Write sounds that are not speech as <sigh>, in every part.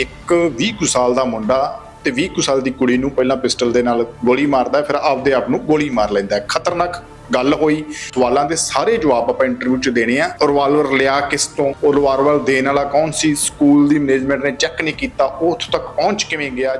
ਇੱਕ 20 ਕੁ ਸਾਲ ਦਾ ਮੁੰਡਾ ਤੇ 20 ਕੁ ਸਾਲ ਦੀ ਕੁੜੀ ਨੂੰ ਪਹਿਲਾਂ ਪਿਸਟਲ ਦੇ ਨਾਲ ਗੋਲੀ ਮਾਰਦਾ ਫਿਰ ਆਪਦੇ ਆਪ ਨੂੰ ਗੋਲੀ ਮਾਰ ਲੈਂਦਾ ਹੈ। ਖਤਰਨਾਕ ਗੱਲ ਹੋਈ। ਸਵਾਲਾਂ ਦੇ ਸਾਰੇ ਜਵਾਬ ਆਪਾਂ ਇੰਟਰਵਿਊ 'ਚ ਦੇਣੇ ਆ। ਰਿਵਾਲਵਰ ਲਿਆ ਕਿਸ ਤੋਂ? ਉਹ ਰਿਵਾਲਵਰ ਦੇਣ ਵਾਲਾ ਕੌਣ ਸੀ? ਸਕੂਲ ਦੀ ਮੈਨੇਜਮੈਂਟ ਨੇ ਚੈੱਕ ਨਹੀਂ ਕੀਤਾ। ਉਹ ਉੱਥੋਂ ਤੱਕ ਪਹੁੰਚ ਕਿਵੇਂ ਗਿਆ?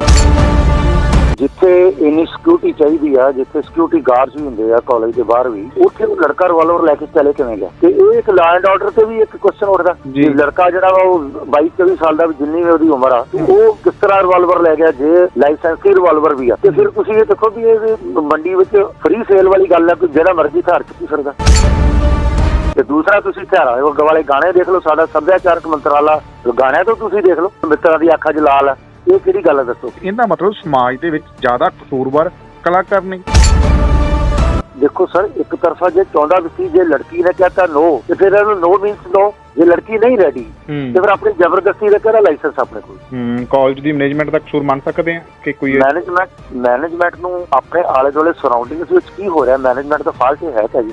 ਜਿੱਥੇ ਇੰਨੀ ਸਿਕਿਉਰਿਟੀ ਚਾਹੀਦੀ ਆ ਜਿੱਥੇ ਸਿਕਿਉਰਿਟੀ ਗਾਰਡਸ ਵੀ ਹੁੰਦੇ ਆ ਕਾਲਜ ਦੇ ਬਾਹਰ ਵੀ ਉੱਥੇ ਉਹ ਲੜਕਾ ਰਿਵਾਲਵਰ ਲੈ ਕੇ ਚਲੇ ਕਿਵੇਂ ਗਿਆ? ਤੇ ਇਹ ਇੱਕ ਲਾਅ ਐਂਡ ਆਰਡਰ ਤੇ ਵੀ ਇੱਕ ਕੁਐਸਚਨ ਉੱਠਦਾ ਜੀ। ਕਿ ਲੜਕਾ ਜਿਹੜਾ ਉਹ 22 23 ਸਾਲ ਦਾ ਵੀ ਜਿੰਨੀ ਵੀ ਉਹਦੀ ਉਮਰ ਆ ਉਹ ਕਿਸ ਤਰ੍ਹਾਂ ਰਿਵਾਲਵਰ ਲੈ ਗਿਆ? ਜੇ ਲਾਇਸੈਂਸੀ ਰਿਵਾਲਵਰ ਵੀ ਆ। ਤੇ ਫਿਰ ਤੁਸੀਂ ਇਹ ਦੇਖੋ ਵੀ ਇਹ ਮੰਡੀ ਵਿੱਚ ਫ੍ਰੀ ਸੇਲ ਵਾਲੀ ਗੱਲ ਆ ਕਿ ਜਿਹੜਾ ਮਰਜ਼ੀ ਹਥਿਆਰ ਚੁੱਕੀ ਸਕਦਾ। ਤੇ ਦੂਸਰਾ ਤੁਸੀਂ ਦੇ ਵਗ- ਵਾਲੇ ਗਾਣੇ ਦੇਖ ਲਓ ਸਾਡਾ ਸੱਭਿਆਚਾਰਕ ਮੰਤਰਾਲਾ ਗਾਣਿਆਂ ਤੋਂ ਤੁਸੀਂ ਦੇਖ ਲਓ ਮਿੱਤਰਾਂ ਦੀ ਅੱਖਾਂ 'ਚ ਲਾਲ ਆ। ਇਹ ਕਿਹੜੀ ਗੱਲ ਆ ਦੱਸੋ? ਇਹਦਾ ਮਤਲਬ ਸਮਾਜ ਦੇ ਵਿੱਚ ਜ਼ਿਆਦਾ ਕਸੂਰਵਾਰ ਕਲਾਕਾਰ ਨੇ। ਦੇਖੋ ਸਰ ਇੱਕ ਤਰਫਾ ਜੇ ਚਾਹੁੰਦਾ ਵੀ ਸੀ ਜੇ ਲੜਕੀ ਨੇ ਕਹਤਾ ਨੋ ਤੇ ਫਿਰ ਇਹਨੂੰ ਨੋ ਮੀਨਸ ਨੋ ਜੇ ਲੜਕੀ ਨਹੀਂ ਰੈਡੀ ਤੇ ਫਿਰ ਆਪਣੀ ਜ਼ਬਰਦਸਤੀ ਦਾ ਕਿਹੜਾ ਲਾਇਸੈਂਸ ਆਪਣੇ ਕੋਲ? ਹੂੰ ਕਾਲਜ ਦੀ ਮੈਨੇਜਮੈਂਟ ਦਾ ਕਸੂਰ ਮੰਨ ਸਕਦੇ ਆ ਕਿ ਕੋਈ ਮੈਨੇਜਮੈਂਟ ਮੈਨੇਜਮੈਂਟ ਨੂੰ ਆਪਣੇ ਆਲੇ ਦੁਆਲੇ ਸਰਾਊਂਡਿੰਗਸ ਵਿੱਚ ਕੀ ਹੋ ਰਿਹਾ? ਮੈਨੇਜਮੈਂਟ ਦਾ ਫਾਲਟ ਹੈ ਤਾਂ ਜੀ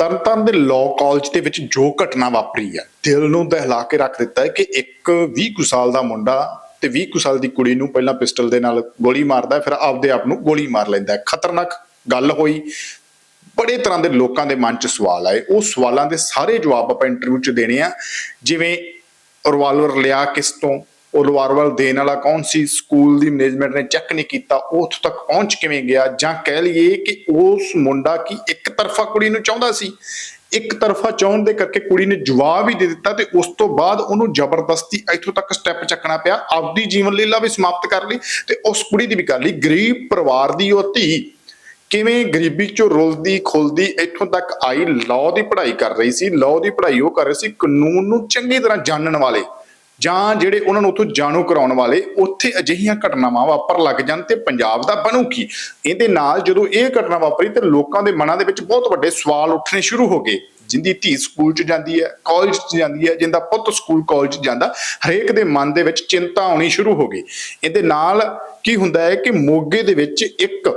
ਤਰਨਤਾਰਨ ਦੇ ਲਾਅ ਕਾਲਜ ਦੇ ਵਿੱਚ ਜੋ ਘਟਨਾ ਵਾਪਰੀ ਹੈ ਦਿਲ ਨੂੰ ਦਹਿਲਾ ਕੇ ਰੱਖ ਦਿੱਤਾ ਹੈ ਕਿ ਇੱਕ 20 ਕੁ ਸਾਲ ਦਾ ਮੁੰਡਾ ਤੇ 20 ਕੁ ਸਾਲ ਦੀ ਕੁੜੀ ਨੂੰ ਪਹਿਲਾਂ ਪਿਸਟਲ ਦੇ ਨਾਲ ਗੋਲੀ ਮਾਰਦਾ ਫਿਰ ਆਪਦੇ ਆਪ ਨੂੰ ਗੋਲੀ ਮਾਰ ਲੈਂਦਾ ਹੈ। ਖਤਰਨਾਕ ਗੱਲ ਹੋਈ। ਬੜੇ ਤਰ੍ਹਾਂ ਦੇ ਲੋਕਾਂ ਦੇ ਮਨ 'ਚ ਸਵਾਲ ਆਏ। ਉਹ ਸਵਾਲਾਂ ਦੇ ਸਾਰੇ ਜਵਾਬ ਆਪਾਂ ਇੰਟਰਵਿਊ 'ਚ ਦੇਣੇ ਆ। ਜਿਵੇਂ ਰਿਵਾਲਵਰ ਲਿਆ ਕਿਸ ਤੋਂ ਉਹ ਰਿਵਾਲਵਰ ਦੇਣ ਵਾਲਾ ਕੌਣ ਸੀ? ਸਕੂਲ ਦੀ ਮੈਨੇਜਮੈਂਟ ਨੇ ਚੈੱਕ ਨਹੀਂ ਕੀਤਾ। ਉਹ ਉੱਥੋਂ ਤੱਕ ਪਹੁੰਚ ਕਿਵੇਂ ਗਿਆ? ਜਾਂ ਕਹਿ ਲਈਏ ਕਿ ਉਸ ਮੁੰਡਾ ਕੀ ਇੱਕ ਤਰਫਾ ਕੁੜੀ ਨੂੰ ਚਾਹੁੰਦਾ ਸੀ? ਇੱਕ ਤਰਫਾ ਚਾਹੁਣ ਦੇ ਕਰਕੇ ਕੁੜੀ ਨੇ ਜਵਾਬ ਹੀ ਦੇ ਦਿੱਤਾ ਤੇ ਉਸ ਤੋਂ ਬਾਅਦ ਉਹਨੂੰ ਜ਼ਬਰਦਸਤੀ ਇੱਥੋਂ ਤੱਕ ਸਟੈਪ ਚੱਕਣਾ ਪਿਆ। ਆਪਦੀ ਜੀਵਨ ਲੀਲਾ ਵੀ ਸਮਾਪਤ ਕਰ ਲਈ ਤੇ ਉਸ ਕੁੜੀ ਦੀ ਵੀ ਕਰ ਲਈ। ਗਰੀਬ ਪਰਿਵਾਰ ਦੀ ਉਹ ਧੀ ਕਿਵੇਂ ਗਰੀਬੀ ਚੋਂ ਰੁਲਦੀ, ਖੁਲਦੀ ਇੱਥੋਂ ਤੱਕ ਆਈ? ਲਾਅ ਦੀ ਪੜ੍ਹਾਈ ਕਰ ਰਹੀ ਸੀ। ਲਾਅ ਦੀ ਪੜ੍ਹਾਈ ਉਹ ਕਰ ਰਹੀ ਸੀ। ਕਾਨੂੰਨ ਨੂੰ ਚੰਗੀ ਤਰ੍ਹਾਂ ਜਾਣਨ ਵਾਲੇ ਜਾਂ ਜਿਹੜੇ ਉਹਨਾਂ ਨੂੰ ਉੱਥੋਂ ਜਾਣੂ ਕਰਾਉਣ ਵਾਲੇ, ਉੱਥੇ ਅਜਿਹੀਆਂ ਘਟਨਾਵਾਂ ਵਾਪਰ ਲੱਗ ਜਾਣ ਤੇ ਪੰਜਾਬ ਦਾ ਬਣੂ ਕੀ? ਇਹਦੇ ਨਾਲ ਜਦੋਂ ਇਹ ਘਟਨਾ ਵਾਪਰੀ ਤੇ ਲੋਕਾਂ ਦੇ ਮਨਾਂ ਦੇ ਵਿੱਚ ਬਹੁਤ ਵੱਡੇ ਸਵਾਲ ਉੱਠਣੇ ਸ਼ੁਰੂ ਹੋ ਗਏ। ਜਿੰਦੀ ਧੀ ਸਕੂਲ 'ਚ ਜਾਂਦੀ ਹੈ ਕਾਲਜ 'ਚ ਜਾਂਦੀ ਹੈ, ਜਿੰਦਾ ਪੁੱਤ ਸਕੂਲ ਕਾਲਜ 'ਚ ਜਾਂਦਾ, ਹਰੇਕ ਦੇ ਮਨ ਦੇ ਵਿੱਚ ਚਿੰਤਾ ਆਉਣੀ ਸ਼ੁਰੂ ਹੋ ਗਈ। ਇਹਦੇ ਨਾਲ ਕੀ ਹੁੰਦਾ ਹੈ ਕਿ ਮੋਗੇ ਦੇ ਵਿੱਚ ਇੱਕ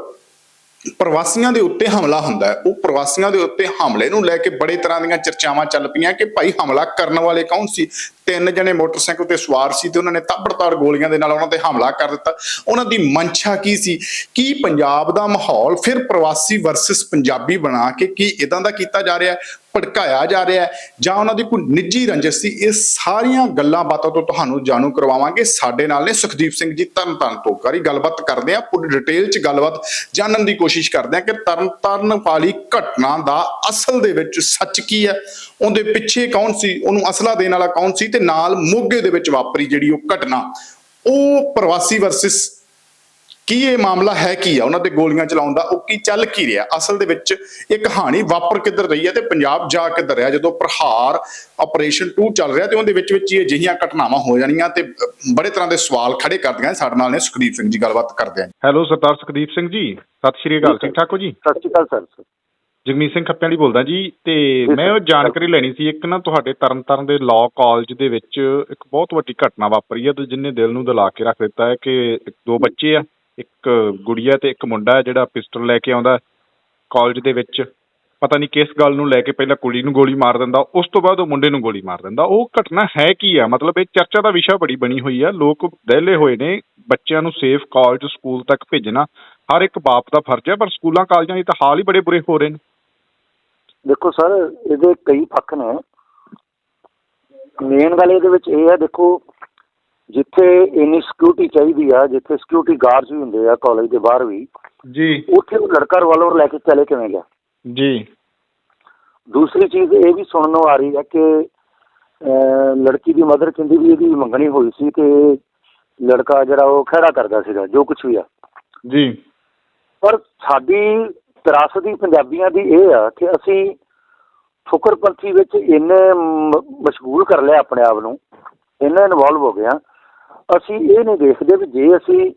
ਪ੍ਰਵਾਸੀਆਂ ਦੇ ਉੱਤੇ ਹਮਲਾ ਹੁੰਦਾ ਹੈ। ਉਹ ਪ੍ਰਵਾਸੀਆਂ ਦੇ ਉੱਤੇ ਹਮਲੇ ਨੂੰ ਲੈ ਕੇ ਬੜੇ ਤਰ੍ਹਾਂ ਦੀਆਂ ਚਰਚਾਵਾਂ ਚੱਲ ਪਈਆਂ ਕਿ ਭਾਈ ਹਮਲਾ ਕਰਨ ਵਾਲੇ ਕੌਣ ਸੀ? ਤਿੰਨ ਜਣੇ ਮੋਟਰਸਾਈਕਲ ਤੇ ਸਵਾਰ ਸੀ ਤੇ ਉਹਨਾਂ ਨੇ ਤਾਬੜਤਾੜ ਗੋਲੀਆਂ ਦੇ ਨਾਲ ਉਹਨਾਂ ਤੇ ਹਮਲਾ ਕਰ ਦਿੱਤਾ। ਉਹਨਾਂ ਦੀ ਮਨਸ਼ਾ ਕੀ ਸੀ? ਕੀ ਪੰਜਾਬ ਦਾ ਮਾਹੌਲ ਫਿਰ ਪ੍ਰਵਾਸੀ ਵਰਸਸ ਪੰਜਾਬੀ ਬਣਾ ਕੇ ਕੀ ਇਦਾਂ ਦਾ ਕੀਤਾ ਜਾ ਰਿਹਾ ਭੜਕਾਇਆ ਜਾ ਰਿਹਾ ਹੈ ਜਾਂ ਉਹਨਾਂ ਦੀ ਕੋਈ ਨਿੱਜੀ ਰੰਜਿਸ਼ ਸੀ, ਇਹ ਸਾਰੀਆਂ ਗੱਲਾਂ ਬਾਤਾਂ ਤੋਂ ਤੁਹਾਨੂੰ ਜਾਣੂ ਕਰਵਾਵਾਂਗੇ। ਸਾਡੇ ਨਾਲ ਨੇ ਸੁਖਦੀਪ ਸਿੰਘ ਜੀ, ਤਰਨਤਾਰਨ ਤੋਂ। ਕਰੀ ਗੱਲਬਾਤ ਕਰਦੇ ਆ ਪੂਰੀ ਡਿਟੇਲ ਚ ਗੱਲਬਾਤ ਜਾਣਨ ਦੀ ਕੋਸ਼ਿਸ਼ ਕਰਦੇ ਆ ਕਿ ਤਰਨਤਾਰਨ ਵਾਲੀ ਘਟਨਾ ਦਾ ਅਸਲ ਦੇ ਵਿੱਚ ਸੱਚ ਕੀ ਹੈ, ਉਹਦੇ ਪਿੱਛੇ ਕੌਣ ਸੀ, ਉਹਨੂੰ ਅਸਲਾ ਦੇਣ ਵਾਲਾ ਕੌਣ ਸੀ ਤੇ ਨਾਲ ਮੋਗੇ ਦੇ ਵਿੱਚ ਵਾਪਰੀ ਜਿਹੜੀ ਉਹ ਘਟਨਾ। ਉਹ ਪ੍ਰਵਾਸੀ ਵਰਸਸ ਕੀ ਇਹ ਮਾਮਲਾ ਹੈ ਕੀ ਆ? ਉਹਨਾਂ ਤੇ ਗੋਲੀਆਂ ਚਲਾਉਣ ਦਾ ਉਹ ਕੀ ਚੱਲ ਕੀ ਰਿਹਾ? ਅਸਲ ਦੇ ਵਿੱਚ ਇਹ ਕਹਾਣੀ ਵਾਪਰ ਕਿੱਧਰ ਰਹੀ ਹੈ ਤੇ ਪੰਜਾਬ ਜਾ ਕਿੱਧਰ ਰਿਹਾ? ਜਦੋਂ ਪ੍ਰਹਾਰ ਆਪਰੇਸ਼ਨ 2 ਚੱਲ ਰਿਹਾ ਤੇ ਉਹਦੇ ਵਿੱਚ ਵਿੱਚ ਹੀ ਅਜਿਹੀਆਂ ਘਟਨਾਵਾਂ ਹੋ ਜਾਣੀਆਂ ਤੇ ਬੜੇ ਤਰ੍ਹਾਂ ਦੇ ਸਵਾਲ ਖੜੇ ਕਰਦੀਆਂ ਸਾਡੇ ਨਾਲ ਨੇ ਸੁਖਦੀਪ ਸਿੰਘ ਜੀ ਗੱਲਬਾਤ ਕਰਦੇ ਆਂ ਹੈਲੋ ਸਰਦਾਰ ਸੁਖਦੀਪ ਸਿੰਘ ਜੀ। ਸਤਿ ਸ਼੍ਰੀ ਅਕਾਲ। ਠੀਕ ਠਾਕ ਹੋ ਜੀ? ਸਤਿ ਸ਼੍ਰੀ ਅਕਾਲ ਸਰ। ਜਗਮੀਤ ਸਿੰਘ ਖੱਪਿਆਂ ਦੀ ਬੋਲਦਾ ਜੀ ਤੇ ਮੈਂ ਉਹ ਜਾਣਕਾਰੀ ਲੈਣੀ ਸੀ। ਇੱਕ ਨਾ ਤੁਹਾਡੇ ਤਰਨਤਾਰਨ ਦੇ ਲਾਅ ਕਾਲਜ ਦੇ ਵਿੱਚ ਇੱਕ ਬਹੁਤ ਵੱਡੀ ਘਟਨਾ ਵਾਪਰੀ ਹੈ ਤੇ ਜਿੰਨੇ ਦਿਲ ਨੂੰ ਦਿਲਾ ਕੇ ਰੱਖ ਦਿੱਤਾ ਹੈ ਕਿ ਇੱਕ- ਦੋ ਬੱਚੇ ਆ। ਇੱਕ ਗੁੜੀਆ ਤੇ ਇੱਕ ਮੁੰਡਾ ਹੈ ਜਿਹੜਾ ਪਿਸਟਲ ਲੈ ਕੇ ਆਉਂਦਾ ਕਾਲਜ ਦੇ ਵਿੱਚ। ਪਤਾ ਨਹੀਂ ਕਿਸ ਗੱਲ ਨੂੰ ਲੈ ਕੇ ਪਹਿਲਾਂ ਕੁੜੀ ਨੂੰ ਗੋਲੀ ਮਾਰ ਦਿੰਦਾ, ਉਸ ਤੋਂ ਬਾਅਦ ਉਹ ਮੁੰਡੇ ਨੂੰ ਗੋਲੀ ਮਾਰ ਦਿੰਦਾ। ਉਹ ਘਟਨਾ ਹੈ ਕੀ ਆ? ਮਤਲਬ ਇਹ ਚਰਚਾ ਦਾ ਵਿਸ਼ਾ ਬੜੀ ਬਣੀ ਹੋਈ ਆ। ਲੋਕ ਦਹਿਲੇ ਹੋਏ ਨੇ, ਬੱਚਿਆਂ ਨੂੰ ਸੇਫ ਕਾਲਜ ਸਕੂਲ ਤੱਕ ਭੇਜਣਾ ਹਰ ਇੱਕ ਬਾਪ ਦਾ ਫਰਜ਼ ਹੈ ਪਰ ਸਕੂਲਾਂ, ਕਾਲਜਾਂ ਦੀ ਤਾਂ ਹਾਲ ਹੀ ਬੜੇ ਬੁਰੇ ਹੋ ਰਹੇ ਨੇ। ਦੇਖੋ ਸਰ, ਇਹਦੇ ਕਈ ਪੱਖ ਨੇ। ਮੇਨ ਗੱਲ ਇਹਦੇ ਵਿੱਚ ਇਹ ਹੈ ਦੇਖੋ ਜਿੱਥੇ ਇੰਨੀ ਸਿਕਿਉਰਿਟੀ ਚਾਹੀਦੀ ਆ ਜਿੱਥੇ ਸਿਕਿਉਰਿਟੀ ਗਾਰਡਸ ਵੀ ਹੁੰਦੇ ਆ ਕਾਲਜ ਦੇ ਬਾਹਰ ਵੀ ਜੀ। ਉੱਥੇ ਉਹ ਲੜਕਾ ਰਿਵਾਲਵਰ ਲੈ ਕੇ ਚਲੇ ਕਿਵੇਂ ਗਿਆ? ਜੀ। ਦੂਸਰੀ ਚੀਜ਼ ਇਹ ਵੀ ਸੁਣਨ ਨੂੰ ਆ ਰਹੀ ਹੈ ਕਿ ਲੜਕੀ ਦੀ ਮਦਰ ਕਹਿੰਦੀ ਵੀ ਇਹਦੀ ਮੰਗਣੀ ਹੋਈ ਸੀ ਤੇ ਲੜਕਾ ਜਿਹੜਾ ਉਹ ਖਹਿੜਾ ਕਰਦਾ ਸੀਗਾ ਜੋ ਕੁਝ ਵੀ ਆ। ਜੀ। ਪਰ ਸਾਡੀ ਵਿਰਾਸਤੀ ਪੰਜਾਬੀਆਂ ਦੀ ਇਹ ਆ ਕਿ ਅਸੀਂ ਫੁਕਰਪੰਥੀ ਵਿੱਚ ਇੰਨੇ ਮਸ਼ਗੂਲ ਕਰ ਲਿਆ ਆਪਣੇ ਆਪ ਨੂੰ ਇੰਨੇ ਇਨਵੋਲਵ ਹੋ ਗਏ ਆ ਅਸੀਂ ਇਹ ਨਹੀਂ ਦੇਖਦੇ ਵੀ ਜੇ ਅਸੀਂ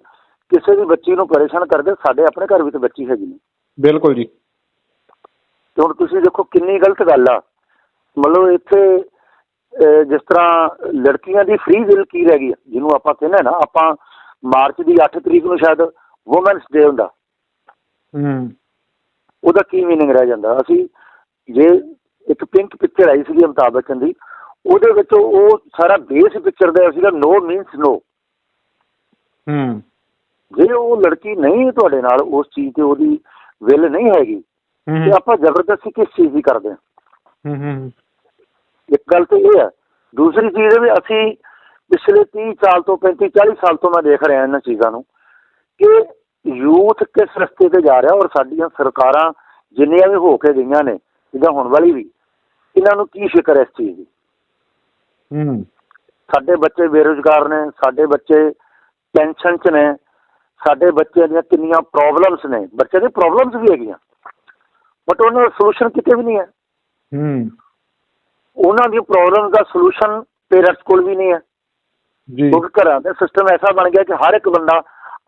ਕਿਸੇ ਦੀ ਬੱਚੀ ਨੂੰ ਪਰੇਸ਼ਾਨ ਕਰਦੇ ਸਾਡੇ ਆਪਣੇ ਘਰ ਵੀ ਤਾਂ ਬੱਚੀ ਹੈਗੀ ਨੇ ਬਿਲਕੁਲ ਜੀ। ਤੇ ਹੁਣ ਤੁਸੀਂ ਦੇਖੋ ਕਿੰਨੀ ਗਲਤ ਗੱਲ ਆ। ਮਤਲਬ ਇੱਥੇ ਅਹ, ਜਿਸ ਤਰ੍ਹਾਂ ਲੜਕੀਆਂ ਦੀ ਫ੍ਰੀ ਵਿਲ ਕੀ ਰਹਿ ਗਈ ਆ, ਜਿਹਨੂੰ ਆਪਾਂ ਕਹਿੰਦੇ ਆ ਨਾ ਆਪਾਂ ਮਾਰਚ ਦੀ 8 ਤਰੀਕ ਨੂੰ ਸ਼ਾਇਦ ਔਮਨਸ ਡੇ ਹੁੰਦਾ। ਹੂੰ। ਉਹਦਾ ਕੀ ਮੀਨਿੰਗ ਰਹਿ ਜਾਂਦਾ? ਅਸੀਂ ਜੇ ਇੱਕ ਪਿੰਕ ਪਿਕਚਰ ਆਈ ਸੀਗੀ ਅਮਿਤਾਭ ਬੱਚਨ ਦੀ ਉਹਦੇ ਵਿੱਚ ਉਹ ਸਾਰਾ ਬੇਸ ਪਿਕਚਰ ਦਾ ਸੀਗਾ ਨੋ ਮੀਨਸ ਨੋ ਹੂੰ। ਜੇ ਉਹ ਲੜਕੀ ਨਹੀਂ ਤੁਹਾਡੇ ਨਾਲ ਉਸ ਚੀਜ਼ ਤੇ ਉਹਦੀ ਵਿਲ ਨਹੀਂ ਹੈਗੀ ਤੇ ਆਪਾਂ ਜ਼ਬਰਦਸਤੀ ਕਿਸ ਚੀਜ਼ ਦੀ ਕਰਦੇ ਹਾਂ? ਹੂੰ ਹੂੰ ਇੱਕ ਗੱਲ ਤੇ ਇਹ ਹੈ ਦੂਸਰੀ ਚੀਜ਼ ਵੀ ਅਸੀਂ ਪਿਛਲੇ 30 ਸਾਲ ਤੋਂ 35 40 ਸਾਲ ਤੋਂ ਮੈਂ ਦੇਖ ਰਿਹਾ ਇਹਨਾਂ ਚੀਜ਼ਾਂ ਨੂੰ ਕਿ ਯੂਥ ਕਿਸ ਰਸਤੇ ਤੇ ਜਾ ਰਿਹਾ ਔਰ ਸਾਡੀਆਂ ਸਰਕਾਰਾਂ ਜਿੰਨੀਆਂ ਵੀ ਹੋ ਕੇ ਗਈਆਂ ਨੇ ਜਿੱਦਾਂ ਹੁਣ ਵਾਲੀ ਵੀ ਇਹਨਾਂ ਨੂੰ ਕੀ ਫਿਕਰ ਹੈ ਇਸ ਚੀਜ਼ ਦੀ? ਹੂੰ। ਸਾਡੇ ਬੱਚੇ ਬੇਰੁਜ਼ਗਾਰ ਨੇ ਸਾਡੇ ਬੱਚੇ ਟੈਨਸ਼ਨ 'ਚ ਨੇ ਸਾਡੇ ਬੱਚਿਆਂ ਦੀਆਂ ਕਿੰਨੀਆਂ ਪ੍ਰੋਬਲਮਸ ਨੇ। ਬੱਚਿਆਂ ਦੀ ਪ੍ਰੋਬਲਮਸ ਵੀ ਹੈਗੀਆਂ। ਬਟ ਉਹਨਾਂ ਦਾ ਸੋਲੂਸ਼ਨ ਕਿਤੇ ਵੀ ਨਹੀਂ ਹੈ। ਹੂੰ। ਉਹਨਾਂ ਦੀ ਪ੍ਰੋਬਲਮ ਦਾ ਸੋਲੂਸ਼ਨ ਪੇਰੈਂਟਸ ਕੋਲ ਵੀ ਨਹੀਂ ਹੈ। ਜੀ। ਕਿਉਂਕਿ ਘਰਾਂ ਦਾ ਸਿਸਟਮ ਐਸਾ ਬਣ ਗਿਆ ਕਿ ਹਰ ਇੱਕ ਬੰਦਾ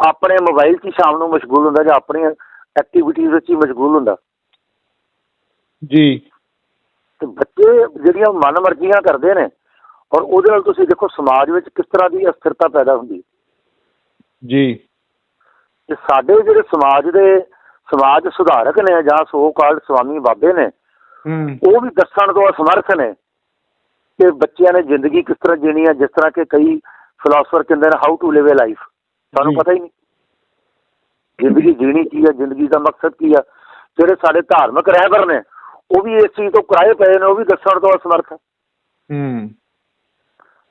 ਆਪਣੇ ਮੋਬਾਈਲ 'ਚ ਹੀ ਸ਼ਾਮ ਨੂੰ ਮਸ਼ਗੂਲ ਹੁੰਦਾ ਜਾਂ ਆਪਣੀਆਂ ਐਕਟੀਵਿਟੀਜ਼ ਵਿੱਚ ਹੀ ਮਸ਼ਗੂਲ ਹੁੰਦਾ। ਜੀ। ਤੇ ਬੱਚੇ ਜਿਹੜੀਆਂ ਮਨਮਰਜ਼ੀਆਂ ਕਰਦੇ ਨੇ ਔਰ ਉਹਦੇ ਨਾਲ ਤੁਸੀਂ ਦੇਖੋ ਸਮਾਜ ਵਿੱਚ ਕਿਸ ਤਰ੍ਹਾਂ ਦੀ ਅਸਥਿਰਤਾ ਪੈਦਾ ਹੁੰਦੀ ਜੀ। ਤੇ ਸਾਡੇ ਜਿਹੜੇ ਸਮਾਜ ਦੇ ਸਮਾਜ ਸੁਧਾਰਕ ਨੇ ਜਾਂ ਸੋ ਕਾਲਡ ਸਵਾਮੀ ਬਾਬੇ ਨੇ ਉਹ ਵੀ ਦੱਸਣ ਤੋਂ ਅਸਮਰਥ ਨੇ ਕਿ ਬੱਚਿਆਂ ਨੇ ਜ਼ਿੰਦਗੀ ਕਿਸ ਤਰ੍ਹਾਂ ਜੀਣੀ ਹੈ ਜਿਸ ਤਰ੍ਹਾਂ ਕਿ ਕਈ ਫਿਲਾਸਫਰ ਕਹਿੰਦੇ ਨੇ how to live a life ਸਾਨੂੰ। ਪਤਾ ਹੀ ਨਹੀਂ। ਜ਼ਿੰਦਗੀ ਜੀਣੀ ਕੀ ਹੈ ਜ਼ਿੰਦਗੀ ਦਾ ਮਕਸਦ ਕੀ ਹੈ? ਜਿਹੜੇ ਸਾਡੇ ਧਾਰਮਿਕ ਰਹਿਬਰ ਨੇ ਉਹ ਵੀ ਇਸ ਚੀਜ਼ ਤੋਂ ਕਰਾਏ ਪਏ ਨੇ ਉਹ ਵੀ ਦੱਸਣ ਤੋਂ ਅਸਮਰਥ। ਹੂੰ।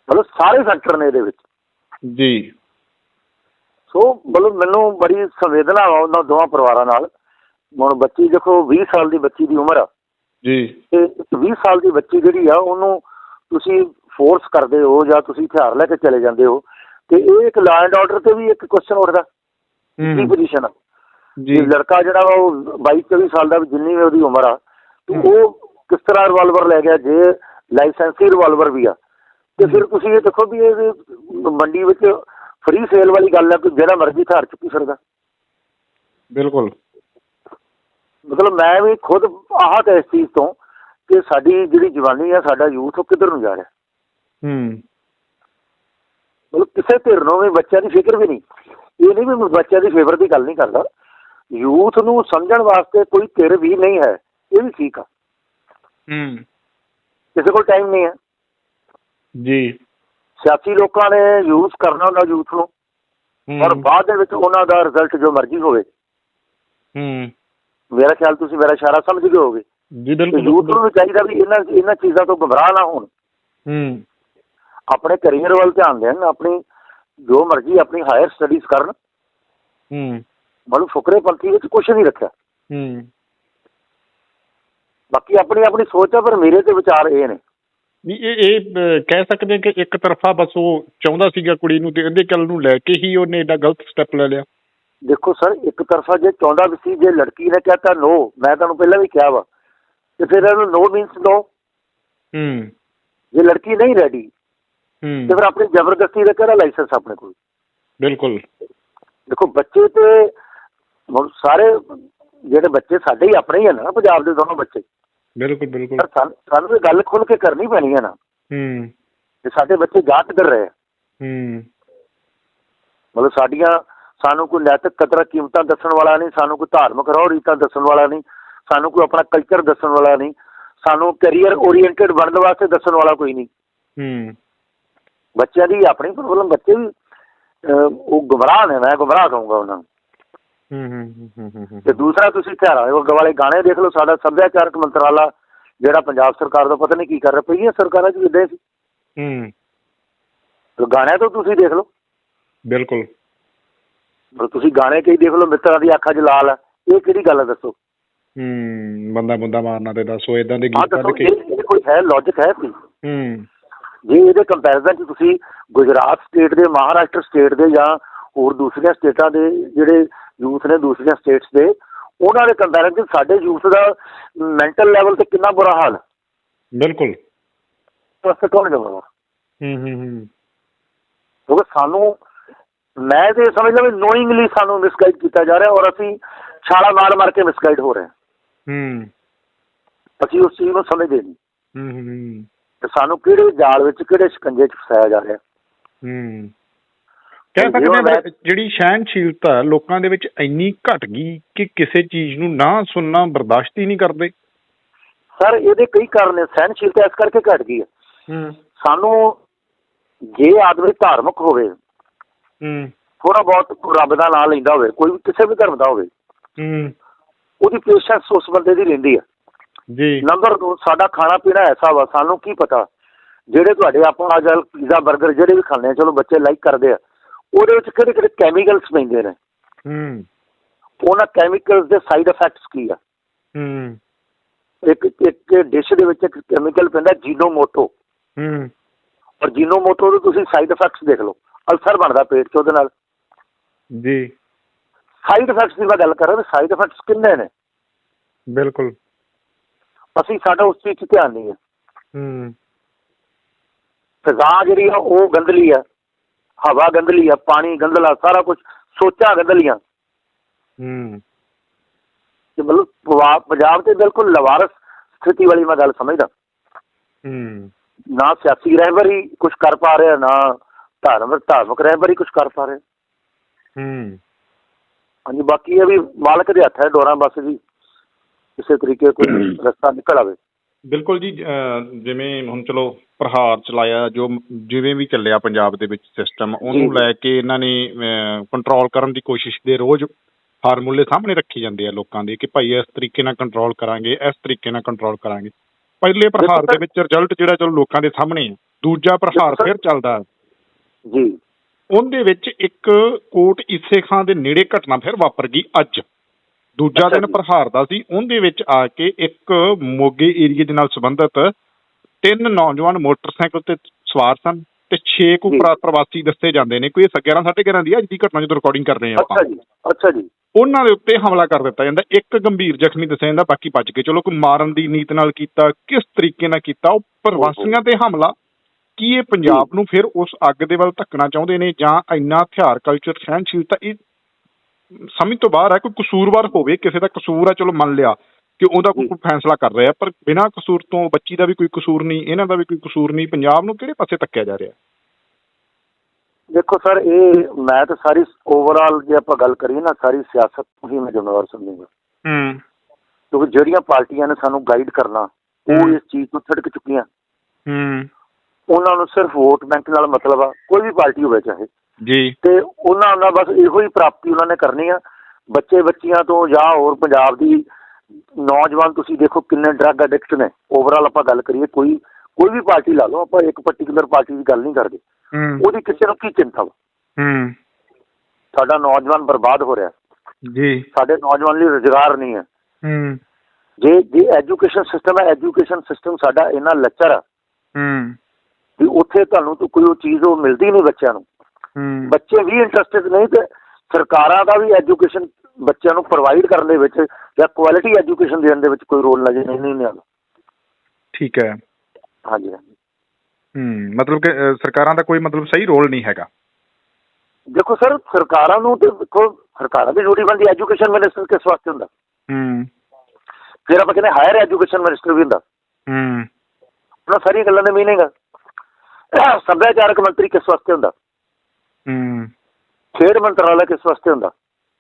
ਮਤਲਬ ਸਾਰੇ ਫੈਕਟਰ ਨੇ ਇਹਦੇ ਵਿੱਚ। ਜੀ। ਸੋ ਮਤਲਬ ਮੈਨੂੰ ਬੜੀ ਸੰਵੇਦਨਾ ਵਾ ਉਹਨਾਂ ਦੋਵਾਂ ਪਰਿਵਾਰਾਂ ਨਾਲ। ਹੁਣ ਬੱਚੀ ਦੇਖੋ 20 ਸਾਲ ਦੀ ਬੱਚੀ ਦੀ ਉਮਰ ਆ। ਜੀ। ਤੇ ਇੱਕ 20 ਸਾਲ ਦੀ ਬੱਚੀ ਜਿਹੜੀ ਆ ਉਹਨੂੰ ਤੁਸੀਂ ਫੋਰਸ ਕਰਦੇ ਹੋ ਜਾਂ ਤੁਸੀਂ ਹਥਿਆਰ ਲੈ ਕੇ ਚਲੇ ਜਾਂਦੇ ਹੋ। ਤੇ ਇਹ ਇੱਕ ਲਾਅ ਐਂਡ ਆਰਡਰ ਤੇ ਵੀ ਇੱਕ ਕੁਐਸਚਨ ਉੱਠਦਾ। ਕੀ ਹੂੰ ਪੋਜੀਸ਼ਨ ਆ? ਜੀ। ਲੜਕਾ ਜਿਹੜਾ ਵਾ ਉਹ 22 24 ਸਾਲ ਦਾ ਵੀ ਜਿੰਨੀ ਵੀ ਉਹਦੀ ਉਮਰ ਆ ਤੇ। ਉਹ ਕਿਸ ਤਰ੍ਹਾਂ ਰਿਵਾਲਵਰ ਲੈ ਗਿਆ ਜੇ ਲਾਇਸੈਂਸੀ ਰਿਵਾਲਵਰ ਵੀ ਆ। ਤੇ ਫਿਰ ਤੁਸੀਂ ਇਹ ਦੇਖੋ ਵੀ ਇਹ ਮੰਡੀ ਵਿੱਚ ਫ੍ਰੀ ਸੇਲ ਵਾਲੀ ਗੱਲ ਆ ਕਿ ਜਿਹੜਾ ਮਰਜ਼ੀ ਹਥਿਆਰ ਚੁੱਕੀ ਫਿਰਦਾ ਬਿਲਕੁਲ। ਮਤਲਬ ਮੈਂ ਵੀ ਖੁਦ ਆਹਤ ਹੈ ਇਸ ਚੀਜ਼ ਤੋਂ ਕਿ ਸਾਡੀ ਜਿਹੜੀ ਜਵਾਨੀ ਆ ਸਾਡਾ ਯੂਥ ਉਹ ਕਿੱਧਰ ਨੂੰ ਜਾ ਰਿਹਾ। ਹੂੰ। ਮਤਲਬ ਕਿਸੇ ਧਿਰ ਨੂੰ ਵੀ ਬੱਚਿਆਂ ਦੀ ਫਿਕਰ ਵੀ ਨਹੀਂ। ਇਹ ਨਹੀਂ ਵੀ ਬੱਚਿਆਂ ਦੀ ਫੇਵਰ ਦੀ ਗੱਲ ਨਹੀਂ ਕਰਦਾ। ਯੂਥ ਨੂੰ ਸਮਝਣ ਵਾਸਤੇ ਕੋਈ ਧਿਰ ਵੀ ਨਹੀਂ ਹੈ ਇਹ ਵੀ ਠੀਕ ਆ। ਹੂੰ। ਕਿਸੇ ਕੋਲ ਟਾਈਮ ਨਹੀਂ ਹੈ। ਜੀ। ਸਿਆਸੀ ਲੋਕਾਂ ਨੇ ਯੂਜ਼ ਕਰਨਾ ਉਹਨਾਂ ਯੂਥ ਨੂੰ ਪਰ ਬਾਅਦ ਦੇ ਵਿੱਚ ਉਹਨਾਂ ਦਾ ਰਿਜ਼ਲਟ ਜੋ ਮਰਜ਼ੀ ਹੋਵੇ। ਹੂੰ। ਮੇਰਾ ਖਿਆਲ ਤੁਸੀਂ ਮੇਰਾ ਇਸ਼ਾਰਾ ਸਮਝ ਗਏ ਹੋਗੇ ਜੀ ਬਿਲਕੁਲ ਯੂਥ ਨੂੰ ਚਾਹੀਦਾ ਵੀ ਇਹਨਾਂ ਇਹਨਾਂ ਚੀਜ਼ਾਂ ਤੋਂ ਗਮਰਾਹ ਨਾ ਹੋਣ। ਹੂੰ। ਆਪਣੇ ਕੈਰੀਅਰ ਵੱਲ ਧਿਆਨ ਦੇਣ ਆਪਣੀ ਜੋ ਮਰਜ਼ੀ ਆਪਣੀ ਹਾਇਰ ਸਟੱਡੀਜ਼ ਕਰਨ। ਹੂੰ। ਮਤਲਬ ਫੁਕਰੇ ਪੰਥੀ ਵਿੱਚ ਕੁਝ ਨਹੀਂ ਰੱਖਿਆ। ਹੂੰ। ਬਾਕੀ ਆਪਣੀ ਆਪਣੀ ਸੋਚ ਆ ਪਰ ਮੇਰੇ ਤੇ ਵਿਚਾਰ ਇਹ ਨੇ ਨਹੀਂ ਇਹ ਇਹ ਅਹ, ਕਹਿ ਸਕਦੇ ਹਾਂ ਕਿ ਇੱਕ ਤਰਫਾ ਬਸ ਉਹ ਚਾਹੁੰਦਾ ਸੀਗਾ ਕੁੜੀ ਨੂੰ ਤੇ ਇਹਦੇ ਕੱਲ ਨੂੰ ਲੈ ਕੇ ਹੀ ਉਹਨੇ ਏਡਾ ਗਲਤ ਸਟੈਪ ਲੈ ਲਿਆ। ਦੇਖੋ ਸਰ ਇੱਕ ਤਰਫਾ ਜੇ ਚਾਹੁੰਦਾ ਵੀ ਸੀ ਜੇ ਲੜਕੀ ਨੇ ਕਹਤਾ ਨੋ ਮੈਂ ਤੁਹਾਨੂੰ ਪਹਿਲਾਂ ਵੀ ਕਿਹਾ ਵਾ। ਤੇ ਫਿਰ ਇਹਨੂੰ ਨੋ ਮੀਨਸ ਨੋ ਹੂੰ। ਜੇ ਲੜਕੀ ਨਹੀਂ ਰੈਡੀ ਤੇ ਹੂੰ ਫਿਰ ਆਪਣੀ ਜ਼ਬਰਦਸਤੀ ਦਾ ਕਿਹੜਾ ਲਾਇਸੈਂਸ ਆਪਣੇ ਕੋਲ? ਬਿਲਕੁਲ। ਦੇਖੋ ਬੱਚੇ ਤੇ ਹੁਣ ਸਾਰੇ ਜਿਹੜੇ ਬੱਚੇ ਸਾਡੇ ਹੀ ਆਪਣੇ ਹੀ ਆ ਨਾ ਪੰਜਾਬ ਦੇ ਦੋਨੋਂ ਬੱਚੇ। ਬਿਲਕੁਲ ਬਿਲਕੁਲ। ਪਰ ਸਾਨੂੰ ਸਾਨੂੰ ਇਹ ਗੱਲ ਖੁੱਲ ਕੇ ਕਰਨੀ ਪੈਣੀ ਹੈ ਨਾ। ਹੂੰ। ਕਿ ਸਾਡੇ ਬੱਚੇ ਜਾ ਕਿੱਧਰ ਰਹੇ। ਹੂੰ। ਮਤਲਬ ਸਾਡੀਆਂ ਸਾਨੂੰ ਕੋਈ ਨੈਤਿਕ ਕਦਰਾਂ ਕੀਮਤਾਂ ਦੱਸਣ ਵਾਲਾ ਨਹੀਂ ਸਾਨੂੰ ਕੋਈ ਧਾਰਮਿਕ ਰੋਹ ਰੀਤਾਂ ਦੱਸਣ ਵਾਲਾ ਨਹੀਂ ਸਾਨੂੰ ਕੋਈ ਆਪਣਾ ਕਲਚਰ ਦੱਸਣ ਵਾਲਾ ਨਹੀਂ ਸਾਨੂੰ ਕੈਰੀਅਰ ਓਰੀਐਂਟਡ ਬਣਨ ਵਾਸਤੇ ਦੱਸਣ ਵਾਲਾ ਕੋਈ ਨਹੀਂ। ਹੂੰ। ਬੱਚਿਆਂ ਦੀ ਆਪਣੀ ਪ੍ਰੋਬਲਮ ਬੱਚੇ ਵੀ ਉਹ ਗੁੰਮਰਾਹ ਨੇ ਮੈਂ ਗੁੰਮਰਾਹ ਕਹੂੰਗਾ ਉਹਨਾਂ ਨੂੰ। ਤੇ ਦੂਸਰਾ ਤੁਸੀਂ ਦੇ ਵਾਲੇ ਗਾਣੇ ਦੇਖ ਲਓ ਸਾਡਾ ਸੱਭਿਆਚਾਰਕ ਮੰਤਰਾਲਾ ਜਿਹੜਾ ਪੰਜਾਬ ਸਰਕਾਰ ਦਾ ਪਤਾ ਨਹੀਂ ਕੀ ਕਰ ਰਿਹਾ ਪਹਿਲੀਆਂ ਸਰਕਾਰਾਂ 'ਚ ਵੀ ਇਦਾਂ ਸੀ। ਹੂੰ। ਤੇ ਗਾਣਿਆਂ ਤੋਂ ਤੁਸੀਂ ਦੇਖ ਲਓ। ਬਿਲਕੁਲ। ਮਤਲਬ ਤੁਸੀਂ ਗਾਣੇ ਕਈ ਦੇਖ ਲਓ ਮਿੱਤਰਾਂ ਦੀ ਅੱਖਾਂ 'ਚ ਲਾਲ ਇਹ ਕਿਹੜੀ ਗੱਲ ਹੈ ਦੱਸੋ? ਹੂੰ ਬੰਦਾ ਬੰਦਾ ਮਾਰਨਾ ਤੇ ਦੱਸੋ ਇਦਾਂ ਦੇ ਗੀਤ ਕੱਢ ਕੇ। ਕੋਈ ਹੈ ਲੌਜੀਕ ਹੈ ਕੋਈ? ਹੂੰ। ਜੇ ਇਹਦੇ ਕੰਪੈਰੀਜ਼ਨ 'ਚ ਤੁਸੀਂ ਗੁਜਰਾਤ ਸਟੇਟ ਦੇ ਮਹਾਰਾਸ਼ਟਰ ਸਟੇਟ ਦੇ ਜਾਂ ਹੋਰ ਦੂਸਰੀਆਂ ਸਟੇਟਾਂ ਦੇ ਜਿਹੜੇ ਯੂਥ ਨੇ ਦੂਸਰੀਆਂ ਸਟੇਟਸ ਦੇ ਉਹਨਾਂ ਦੇ ਕੰਪੈਰੀਜ਼ਨ 'ਚ ਸਾਡੇ ਯੂਥ ਦਾ ਮੈਂਟਲ ਲੈਵਲ ਤੇ ਕਿੰਨਾ ਬੁਰਾ ਹਾਲ? ਬਿਲਕੁਲ। ਵਾਸਤੇ ਕੌਣ ਜਾਊਗਾ ਹੂੰ ਹੂੰ ਹੂੰ। ਕਿਉਂਕਿ ਸਾਨੂੰ ਮੈਂ ਤੇ ਸਮਝਦਾ ਵੀ ਨੋਇੰਗਲੀ ਸਾਨੂੰ ਮਿਸਗਾਈਡ ਕੀਤਾ ਜਾ ਰਿਹਾ ਔਰ ਅਸੀਂ ਛਾਲਾ ਮਾਰ ਮਾਰ ਕੇ ਮਿਸਗਾਈਡ ਹੋ ਰਹੇ ਹਾਂ। ਹੂੰ। ਅਸੀਂ ਉਸ ਚੀਜ਼ ਨੂੰ ਸਮਝਦੇ ਨਹੀਂ। ਹੂੰ ਹੂੰ। ਤੇ ਸਾਨੂੰ ਕਿਹੜੇ ਜਾਲ ਵਿੱਚ ਕਿਹੜੇ ਸ਼ਿਕੰਜੇ 'ਚ ਫਸਾਇਆ ਜਾ ਰਿਹਾ? ਹੂੰ। ਕਹਿ ਸਕਦੇ ਹਾਂ ਵੀ ਜਿਹੜੀ ਸਹਿਨਸ਼ੀਲਤਾ ਲੋਕਾਂ ਦੇ ਵਿੱਚ ਇੰਨੀ ਘਟ ਗਈ ਕਿ ਕਿਸੇ ਚੀਜ਼ ਨੂੰ ਨਾ ਸੁਣਨਾ ਬਰਦਾਸ਼ਤ ਹੀ ਨਹੀਂ ਕਰਦੇ। ਸਰ ਇਹਦੇ ਕਈ ਕਾਰਨ ਨੇ। ਸਹਿਨਸ਼ੀਲਤਾ ਇਸ ਕਰਕੇ ਘਟ ਗਈ ਹੈ। ਹੂੰ। ਸਾਨੂੰ ਜੇ ਆਦਮੀ ਧਾਰਮਿਕ ਹੋਵੇ ਹੂੰ। ਥੋੜਾ ਬਹੁਤ ਰੱਬ ਦਾ ਨਾਮ ਲੈਂਦਾ ਹੋਵੇ ਕੋਈ ਵੀ ਕਿਸੇ ਵੀ ਧਰਮ ਦਾ ਹੋਵੇ ਹੂੰ। ਉਹਦੀ ਪੇਸ਼ੈਂਸ ਉਸ ਬੰਦੇ ਦੀ ਰਹਿੰਦੀ ਆ ਜੀ। ਨੰਬਰ 2 ਸਾਡਾ ਖਾਣਾ ਪੀਣਾ ਐਸਾ ਵਾ ਸਾਨੂੰ ਕੀ ਪਤਾ? ਜਿਹੜੇ ਤੁਹਾਡੇ ਆਪਾਂ ਅੱਜ ਪੀਜ਼ਾ 버ਗਰ ਜਿਹੜੇ ਵੀ ਖਾਂਦੇ ਆ ਚਲੋ ਬੱਚੇ ਲਾਈਕ ਕਰਦੇ ਆ। ਉਹਦੇ ਵਿੱਚ ਕਿਹੜੇ ਕਿਹੜੇ ਕੈਮੀਕਲਸ ਪੈਂਦੇ ਨੇ? ਹੂੰ। ਉਹਨਾਂ ਕੈਮੀਕਲਸ ਦੇ ਸਾਈਡ ਇਫੈਕਟਸ ਕੀ ਆ? ਹੂੰ। ਇੱਕ ਇੱਕ ਡਿਸ਼ ਦੇ ਵਿੱਚ ਇੱਕ ਕੈਮੀਕਲ ਪੈਂਦਾ ਜੀਨੋਮੋਟੋ ਹੂੰ। ਔਰ ਜੀਨੋਮੋਟੋ ਦੇ ਤੁਸੀਂ ਸਾਈਡ ਇਫੈਕਟਸ ਦੇਖ ਲਓ। ਅਲਸਰ ਬਣਦਾ ਪੇਟ 'ਚ ਉਹਦੇ ਨਾਲ। ਜੀ। ਸਾਈਡ ਇਫੈਕਟਸ ਦੀ ਮੈਂ ਗੱਲ ਕਰ ਰਿਹਾ ਸਾਈਡ ਇਫੈਕਟਸ ਕਿੰਨੇ ਨੇ? ਬਿਲਕੁਲ। ਅਸੀਂ ਸਾਡਾ ਉਸ ਚੀਜ਼ 'ਚ ਧਿਆਨ ਨਹੀਂ ਹੈ। ਹੂੰ। ਫਿਜ਼ਾ ਜਿਹੜੀ ਆ ਉਹ ਗੰਦਲੀ ਆ। ਹਵਾ ਗੰਦਲੀ ਆ ਪਾਣੀ ਗੰਦਲਾ ਸਾਰਾ ਕੁਝ ਸੋਚਾਂ ਗੰਦਲੀਆਂ ਹੂੰ। ਮਤਲਬ ਪਵਾ- ਪੰਜਾਬ ਤੇ ਬਿਲਕੁਲ ਲਵਾਰਸ ਸਥਿਤੀ ਵਾਲੀ ਮੈਂ ਗੱਲ ਸਮਝਦਾ। ਹੂੰ। ਨਾ ਸਿਆਸੀ ਰਹਿਬਰੀ ਕੁਝ ਕਰ ਪਾ ਰਿਹਾ ਨਾ ਧਾਰਮਿਕ ਧਾਰਮਿਕ ਰਹਿਬਰੀ ਕੁਝ ਕਰ ਪਾ ਰਿਹਾ। ਹੂੰ। ਹਾਂਜੀ ਬਾਕੀ ਇਹ ਵੀ ਮਾਲਕ ਦੇ ਹੱਥ ਹੈ ਡੋਰਾਂ ਬਸ ਜੀ ਕਿਸੇ ਤਰੀਕੇ ਕੋਈ <coughs> ਰਸਤਾ ਨਿਕਲ ਆਵੇ। ਬਿਲਕੁਲ ਜੀ ਜਿਵੇਂ ਹੁਣ ਚਲੋ ਪ੍ਰਹਾਰ ਚਲਾਇਆ ਜੋ ਜਿਵੇਂ ਵੀ ਚੱਲਿਆ ਪੰਜਾਬ ਦੇ ਵਿੱਚ ਸਿਸਟਮ ਉਹਨੂੰ। ਲੈ ਕੇ ਇਹਨਾਂ ਨੇ ਕੰਟਰੋਲ ਕਰਨ ਦੀ ਕੋਸ਼ਿਸ਼ ਦੇ ਰੋਜ਼ ਫਾਰਮੂਲੇ ਸਾਹਮਣੇ ਰੱਖੇ ਜਾਂਦੇ ਆ ਲੋਕਾਂ ਦੇ ਕਿ ਭਾਈ ਇਸ ਤਰੀਕੇ ਨਾਲ ਕੰਟਰੋਲ ਕਰਾਂਗੇ ਇਸ ਤਰੀਕੇ ਨਾਲ ਕੰਟਰੋਲ ਕਰਾਂਗੇ। ਪਹਿਲੇ ਪ੍ਰਹਾਰ ਦੇ ਵਿੱਚ ਰਿਜ਼ਲਟ ਜਿਹੜਾ ਚਲੋ ਲੋਕਾਂ ਦੇ ਸਾਹਮਣੇ ਆ ਦੂਜਾ ਪ੍ਰਹਾਰ ਫਿਰ ਚੱਲਦਾ ਜੀ। ਉਹਦੇ ਵਿੱਚ ਇੱਕ ਕੋਟ ਇਸੇ ਖਾਂ ਦੇ ਨੇੜੇ ਘਟਨਾ ਫਿਰ ਵਾਪਰ ਗਈ ਅੱਜ। ਦੂਜਾ ਦਿਨ। ਪ੍ਰਹਾਰ ਦਾ ਸੀ ਉਹਦੇ ਵਿੱਚ ਆ ਕੇ ਇੱਕ ਮੋਗੇ ਏਰੀਏ ਦੇ ਨਾਲ ਸੰਬੰਧਿਤ ਤਿੰਨ ਨੌਜਵਾਨ ਮੋਟਰਸਾਈਕਲ ਤੇ ਸਵਾਰ ਸਨ ਤੇ 6 ਕੁ ਜੀ। ਪ੍ਰ- ਪ੍ਰਵਾਸੀ ਦੱਸੇ ਜਾਂਦੇ ਨੇ। ਕੋਈ ਇਹ 11 11:30 ਦੀ ਅੱਜ ਦੀ ਘਟਨਾ ਜਦੋਂ ਰਿਕਾਰਡਿੰਗ ਕਰ ਰਹੇ ਆ ਆਪਾਂ। ਅੱਛਾ ਜੀ ਅੱਛਾ ਜੀ। ਉਹਨਾਂ ਦੇ ਉੱਤੇ ਹਮਲਾ ਕਰ ਦਿੱਤਾ ਜਾਂਦਾ। ਇੱਕ ਗੰਭੀਰ ਜ਼ਖਮੀ ਦੱਸਿਆ ਜਾਂਦਾ ਬਾਕੀ ਬਚ ਗਏ ਚਲੋ ਕੋਈ ਮਾਰਨ ਦੀ ਨੀਤ ਨਾਲ ਕੀਤਾ ਕਿਸ ਤਰੀਕੇ ਨਾਲ ਕੀਤਾ ਉਹ ਪ੍ਰਵਾਸੀਆਂ ਤੇ ਹਮਲਾ। ਕੀ ਇਹ ਪੰਜਾਬ ਨੂੰ ਫਿਰ ਉਸ ਅੱਗ ਦੇ ਵੱਲ ਧੱਕਣਾ ਚਾਹੁੰਦੇ ਨੇ ਜਾਂ ਇੰਨਾ ਹਥਿਆਰ ਕਲਚਰ ਸਹਿਣਸ਼ੀਲਤਾ ਇਹ ਸਮਝ ਤੋਂ ਬਾਹਰ ਹੈ ਕੋਈ ਕਸੂਰਵਾਰ ਹੋਵੇ ਕਿਸੇ ਦਾ ਕਸੂਰ ਹੈ ਚਲੋ ਮੰਨ ਲਿਆ ਕਿ ਉਹਦਾ ਕੋਈ। ਫੈਸਲਾ ਕਰ ਰਿਹਾ ਪਰ ਬਿਨਾਂ ਕਸੂਰ ਤੋਂ ਬੱਚੀ ਦਾ ਵੀ ਕੋਈ ਕਸੂਰ ਨਹੀਂ ਇਹਨਾਂ ਦਾ ਵੀ ਕੋਈ ਕਸੂਰ ਨਹੀਂ ਪੰਜਾਬ ਨੂੰ ਕਿਹੜੇ ਪਾਸੇ ਧੱਕਿਆ ਜਾ ਰਿਹਾ ਦੇਖੋ ਸਰ ਇਹ ਮੈਂ ਤਾਂ ਸਾਰੀ ਓਵਰਆਲ ਜੇ ਆਪਾਂ ਗੱਲ ਕਰੀਏ ਨਾ ਸਾਰੀ ਸਿਆਸਤ ਨੂੰ ਹੀ ਮੈਂ ਜ਼ਿੰਮੇਵਾਰ ਸਮਝੂੰਗਾ ਹੂੰ। ਕਿਉਂਕਿ ਜਿਹੜੀਆਂ ਪਾਰਟੀਆਂ ਨੇ ਸਾਨੂੰ ਗਾਈਡ ਕਰਨਾ ਉਹ। ਇਸ ਚੀਜ਼ ਤੋਂ ਛੜਕ ਚੁੱਕੀਆਂ। ਹੂੰ। ਉਹਨਾਂ ਨੂੰ ਸਿਰਫ ਵੋਟ ਬੈਂਕ ਨਾਲ ਮਤਲਬ ਆ ਕੋਈ ਵੀ ਪਾਰਟੀ ਹੋਵੇ ਚਾਹੇ। ਜੀ। ਤੇ ਉਹਨਾਂ ਦਾ ਬਸ ਇਹੋ ਹੀ ਪ੍ਰਾਪਤੀ ਉਹਨਾਂ ਨੇ ਕਰਨੀ ਆ। ਬੱਚੇ ਬੱਚੀਆਂ ਤੋਂ ਜਾਂ ਹੋਰ ਪੰਜਾਬ ਦੀ ਨੌਜਵਾਨ ਤੁਸੀਂ ਦੇਖੋ ਕਿੰਨੇ ਡਰੱਗ ਐਡਿਕਟ ਨੇ। ਓਵਰਆਲ ਆਪਾਂ ਗੱਲ ਕਰੀਏ ਕੋਈ ਕੋਈ ਵੀ ਪਾਰਟੀ ਲਾ ਲਓ ਆਪਾਂ ਇੱਕ ਪਾਰਟਿਕੂਲਰ ਪਾਰਟੀ ਦੀ ਗੱਲ ਨਹੀਂ ਕਰਦੇ। ਉਹਦੀ ਕਿਸੇ ਨੂੰ ਕੀ ਚਿੰਤਾ ਵਾ? ਹੂੰ। ਸਾਡਾ ਨੌਜਵਾਨ ਬਰਬਾਦ ਹੋ ਰਿਹਾ। ਜੀ। ਸਾਡੇ ਨੌਜਵਾਨ ਲਈ ਰੁਜ਼ਗਾਰ ਨਹੀਂ ਹੈ। ਹੂੰ। ਜੇ ਜੇ ਐਜੂਕੇਸ਼ਨ ਸਿਸਟਮ ਹੈ ਐਜੂਕੇਸ਼ਨ ਸਿਸਟਮ ਸਾਡਾ ਇੰਨਾ ਲੱਚਰ ਆ ਹੂੰ। ਵੀ ਉੱਥੇ ਤੁਹਾਨੂੰ ਕੋਈ ਉਹ ਚੀਜ਼ ਉਹ ਮਿਲਦੀ ਨਹੀਂ ਬੱਚਿਆਂ ਨੂੰ। ਬੱਚੇ ਵੀ ਇੰਟਰਸਟਿਡ ਨਹੀਂ ਤੇ ਸਰਕਾਰਾਂ ਦਾ ਵੀ ਐਜੂਕੇਸ਼ਨ ਬੱਚਿਆਂ ਨੂੰ ਪ੍ਰੋਵਾਈਡ ਕਰਨ ਦੇ ਵਿੱਚ ਜਾਂ ਕੁਆਲਿਟੀ ਐਜੂਕੇਸ਼ਨ ਦੇਣ ਦੇ ਵਿੱਚ ਕੋਈ ਰੋਲ ਨਜ਼ਰ ਨਹੀਂ ਨਹੀਂ ਆਉਂਦਾ ਠੀਕ ਹੈ। ਹਾਂਜੀ ਹੂੰ ਮਤਲਬ ਕਿ ਸਰਕਾਰਾਂ ਦਾ ਕੋਈ ਮਤਲਬ ਸਹੀ ਰੋਲ ਨਹੀਂ ਹੈਗਾ। ਦੇਖੋ ਸਰ ਸਰਕਾਰਾਂ ਨੂੰ ਤੇ ਦੇਖੋ ਸਰਕਾਰਾਂ ਦੀ ਡਿਊਟੀ ਬਣਦੀ ਐਜੂਕੇਸ਼ਨ ਮਿਨਿਸਟਰ ਕਿਸ ਵਾਸਤੇ ਹੁੰਦਾ? ਹੂੰ। ਫਿਰ ਆਪਾਂ ਕਹਿੰਦੇ ਹਾਇਰ ਐਜੂਕੇਸ਼ਨ ਮਿਨਿਸਟਰ ਵੀ ਹੁੰਦਾ। ਹੂੰ। ਉਹਨਾਂ ਸਾਰੀਆਂ ਗੱਲਾਂ ਦਾ ਮੀਨਿੰਗ ਸੱਭਿਆਚਾਰਕ ਮੰਤਰੀ ਕਿਸ ਵਾਸਤੇ ਹੁੰਦਾ? ਹੂੰ। ਖੇਡ ਮੰਤਰਾਲਾ ਕਿਸ ਵਾਸਤੇ ਹੁੰਦਾ?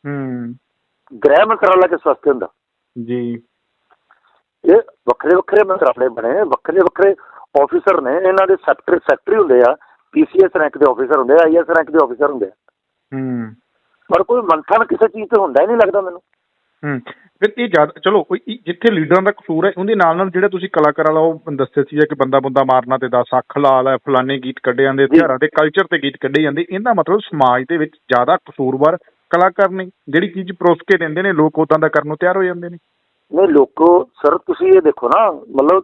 ਹੂੰ। ਗ੍ਰਹਿ ਮੰਤਰਾਲਾ ਕਿਸ ਵਾਸਤੇ ਹੁੰਦਾ? ਜੀ। ਇਹ ਵੱਖਰੇ ਵੱਖਰੇ ਮੰਤਰਾਲੇ ਬਣੇ ਵੱਖਰੇ ਵੱਖਰੇ ਆਫੀਸਰ ਨੇ ਇਹਨਾਂ ਦੇ ਸੈਕਟਰੀ ਸੈਕਟਰੀ ਹੁੰਦੇ ਆ ਪੀਸੀਐਸ ਰੈਂਕ ਦੇ ਆਫੀਸਰ ਹੁੰਦੇ ਆ ਆਈਐਸ ਰੈਂਕ ਦੇ ਆਫੀਸਰ ਹੁੰਦੇ ਆ। ਹੂੰ। ਪਰ ਕੋਈ ਮੰਥਨ ਕਿਸੇ ਚੀਜ਼ ਤੇ ਹੁੰਦਾ ਹੀ ਨਹੀਂ ਲੱਗਦਾ ਮੈਨੂੰ। ਹੂੰ। ਫਿਰ ਇਹ ਜਦ ਚਲੋ ਕੋਈ ਇਹ ਜਿੱਥੇ ਲੀਡਰਾਂ ਦਾ ਕਸੂਰ ਹੈ ਉਹਦੇ ਨਾਲ ਨਾਲ ਜਿਹੜਾ ਤੁਸੀਂ ਕਲਾਕਾਰ ਵਾਲਾ ਉਹ ਦੱਸਿਆ ਸੀ ਕਿ ਬੰਦਾ ਬੰਦਾ ਮਾਰਨਾ ਤੇ 10 ਅੱਖ ਲਾਲ ਹੈ ਫਲਾਣੇ ਗੀਤ ਕੱਢੇ ਜਾਂਦੇ ਹਥਿਆਰਾਂ ਦੇ ਕਲਚਰ ਤੇ ਗੀਤ ਕੱਢੇ ਜਾਂਦੇ ਇਹਦਾ ਮਤਲਬ ਸਮਾਜ ਦੇ ਵਿੱਚ ਜ਼ਿਆਦਾ ਕਸੂਰਵਾਰ ਕਲਾਕਾਰ ਨੇ ਜਿਹੜੀ ਚੀਜ਼ ਪਰੋਸ ਕੇ ਦਿੰਦੇ ਨੇ ਲੋਕ ਉਦਾਂ ਦਾ ਕਰਨ ਨੂੰ ਤਿਆਰ ਹੋ ਜਾਂਦੇ ਨੇ। ਨਹੀਂ ਲੋਕੋ ਸਰ ਤੁਸੀਂ ਇਹ ਦੇਖੋ ਨਾ ਮਤਲਬ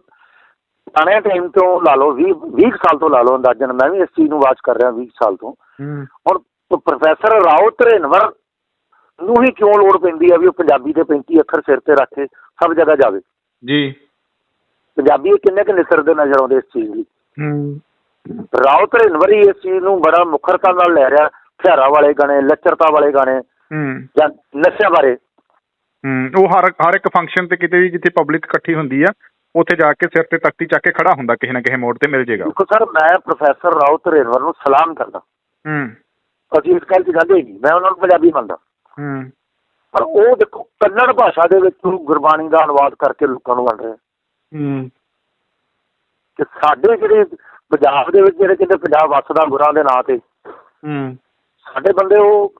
ਪੁਰਾਣੇ ਟਾਈਮ ਤੋਂ ਲਾ ਲਓ 20 20 ਕੁ ਸਾਲ ਤੋਂ ਲਾ ਲਓ ਅੰਦਾਜ਼ਨ ਮੈਂ ਵੀ ਇਸ ਚੀਜ਼ ਨੂੰ ਵਾਚ ਕਰ ਰਿਹਾ 20 ਸਾਲ ਤੋਂ। ਹੂੰ। ਹੁਣ ਪ੍ਰੋਫੈਸਰ ਰਾਓ ਧਰੇਨਵਰ ਨੂੰ ਹੀ ਕਿਉਂ ਲੋੜ ਪੈਂਦੀ ਆ ਵੀ ਉਹ ਪੰਜਾਬੀ ਦੇ 35 ਅੱਖਰ ਸਿਰ ਤੇ ਰੱਖ ਕੇ ਸਭ ਜਗ੍ਹਾ ਜਾਵੇ? ਜੀ। ਪੰਜਾਬੀ ਇਹ ਕਿੰਨੇ ਕੁ ਨਿਸਰਦੇ ਨਜ਼ਰ ਆਉਂਦੇ ਇਸ ਚੀਜ਼ ਲਈ ਹੂੰ। ਰਾਓ ਧਰੇਨਵਰ ਹੀ ਇਸ ਚੀਜ਼ ਨੂੰ ਬੜਾ ਮੁਖਰਤਾ ਨਾਲ ਲੈ ਰਿਹਾ ਹਥਿਆਰਾਂ ਵਾਲੇ ਗਾਣੇ ਲੱਚਰਤਾ ਵਾਲੇ ਗਾਣੇ ਹੂੰ। ਜਾਂ ਨਸ਼ਿਆਂ ਬਾਰੇ। ਹੂੰ ਉਹ ਹਰ ਹਰ ਇੱਕ ਫੰਕਸ਼ਨ ਤੇ ਕਿਤੇ ਵੀ ਜਿੱਥੇ ਪਬਲਿਕ ਇਕੱਠੀ ਹੁੰਦੀ ਆ ਉੱਥੇ ਜਾ ਕੇ ਸਿਰ ਤੇ ਤਖਤੀ ਚੱਕ ਕੇ ਖੜਾ ਹੁੰਦਾ ਕਿਸੇ ਨਾ ਕਿਸੇ ਮੋੜ ਤੇ ਮਿਲ ਜੇਗਾ ਦੇਖੋ ਸਰ ਮੈਂ ਪ੍ਰੋਫੈਸਰ ਰਾਓ ਧਰੇਨਵਰ ਨੂੰ ਸਲਾਮ ਕਰਦਾ। ਹੂੰ। ਅਸੀਂ ਇਸ ਗੱਲ 'ਚ ਜਾਂਦੇ ਹੀ ਨਹੀਂ ਮੈਂ ਉਹਨਾਂ ਨੂੰ ਪੰਜਾਬੀ ਮੰਨਦਾ। ਹੂੰ। ਪਰ ਉਹ ਦੇਖੋ ਕੰਨੜ ਭਾਸ਼ਾ ਦੇ ਵਿੱਚ ਗੁਰਬਾਣੀ ਦਾ ਅਨੁਵਾਦ ਕਰਕੇ ਲੋਕਾਂ ਨੂੰ ਵੰਡ ਰਿਹਾ। ਹੂੰ। ਕਿ ਸਾਡੇ ਜਿਹੜੇ ਪੰਜਾਬ ਦੇ ਵਿੱਚ ਜਿਹੜੇ ਕਿਤੇ ਪੰਜਾਬ ਵੱਸਦਾ ਗੁਰਾਂ ਦੇ ਨਾਂ ਤੇ ਹੂੰ। ਸਾਡੇ ਬੰਦੇ ਉਹ